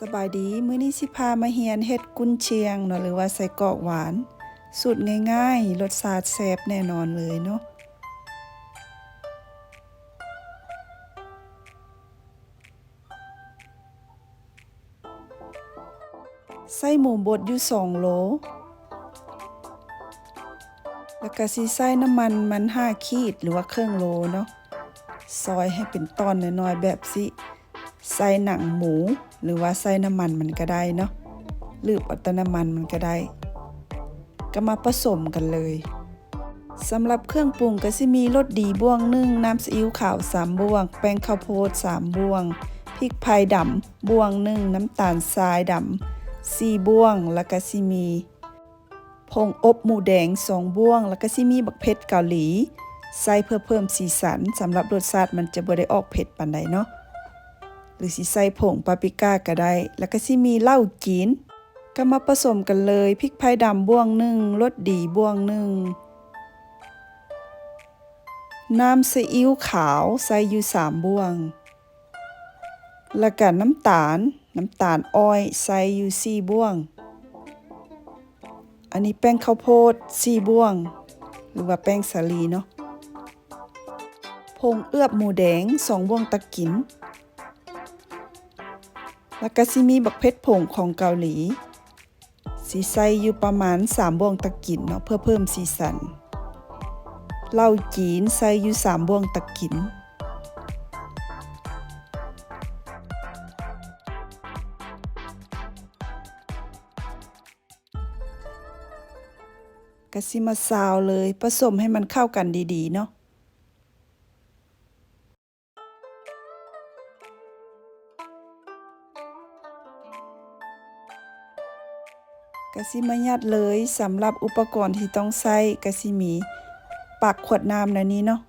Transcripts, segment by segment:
สบายดีมื้อนี้สิพามาเฮียนเฮ็ดกุนเชียงเนาะหรือว่าใส่กอกหวาน สูตรง่ายๆรสชาติแซ่บแน่นอนเลยเนาะใส่หมูบดอยู่2โล แล้วก็สิใส่น้ำมันมัน 5 ขีดหรือว่าเครึ่องโลเนาะซอยให้เป็นตอนน้อยๆแบบสิ ใส่หนังหมูหรือว่าใส่น้ำมันมันก็ได้เนาะหรืออาแต่น้ำมันมันก็ได้ ก็มาผสมกันเลยสำหรับเครื่องปรุงก็สิมีรสดีบ้วงหนึ่งน้ำซีอิ๊วขาว3บ้วง แป้งข้าวโพด3บ้วงพริกไทยดำบ้วงหนึ่งน้ำตาลทรายดำ4บ้วงแล้วก็สิมีผงอบหมูแดง2บ้วง แล้วก็สิมีบักเผ็ดเกาหลี ใส่เพื่อเพิ่มสีสันสำหรับรสชาติมันจะบ่ได้ออกเผ็ดปานใดเนาะ หรือสิใส่ผงปาปริก้าก็ได้ แล้วก็สิมีเหล้าจีนก็มาผสมกันเลยพริกไทยดำบ้วงหนึ่งรสดีบ้วงหนึ่งน้ำซีอิ๊วขาวใส่อยู่สามบ้วง แล้วก็น้ำตาล น้ำตาลอ้อยใส่อยู่สี่บ้วง อันนี้แป้งข้าวโพดสี่บ้วง หรือว่าแป้งสาลีเนาะผงเอือบหมูแดงสองบ้วงตะกิน แล้วก็สิมีบักเพชรผงของเกาหลีสีใส่อยู่ประมาณ3บ่วงตะกินเนาะเพื่อเพิ่มสีสันเหล้าจีนใส่อยู่3บ่วงตะกินก็สิมาซาวเลยผสมให้มันเข้ากันดีๆ เนาะ กะสิมายัดเลยสำหรับอุปกรณ์ที่ต้องใช้กะสิมีปากขวดน้ำนะนี้เนาะ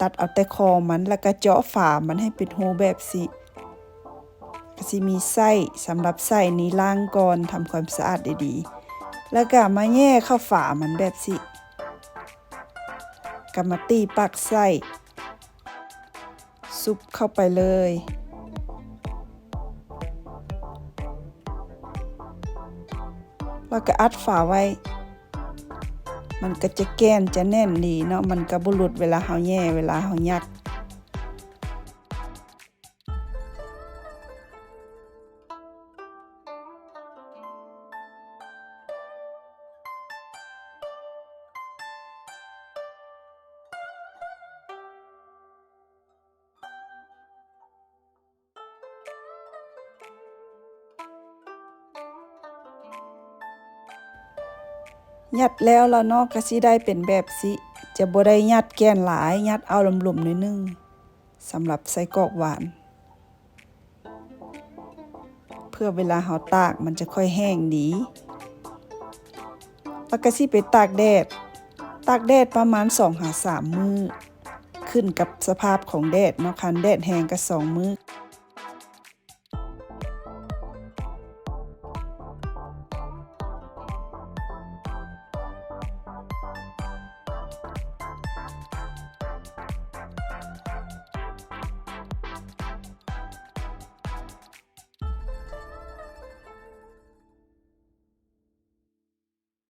ตัดเอาแต่คอมันแล้วก็เจาะฝามันให้เป็นหูแบบสิกะสิมีไส้สำหรับไส้นี้ล้างก่อนทำความสะอาดดีๆ แล้วก็มาแย่เข้าฝามันแบบสิก็มาตีปากไส้ซุปเข้าไปเลย แล้วก็อัดฝาไว้ มันก็จะแก้นจะแน่นดีเนาะมันก็บุรุษเวลาเฮาแย่เวลาเฮายัก ยัดแล้วแล้วเนาะก็สิได้เป็นแบบสิจะบ่ได้ยัดแกนหลายยัดเอาหลมๆหน่อยนึงสำหรับใส่กรอกหวาน เพื่อเวลาเฮาตากมันจะค่อยแห้งดีแล้วก็สิไปตากแดด ตากแดดประมาณ2-3มื้อขึ้นกับสภาพของแดดเนาะคันแดดแห้งก็2มื้อ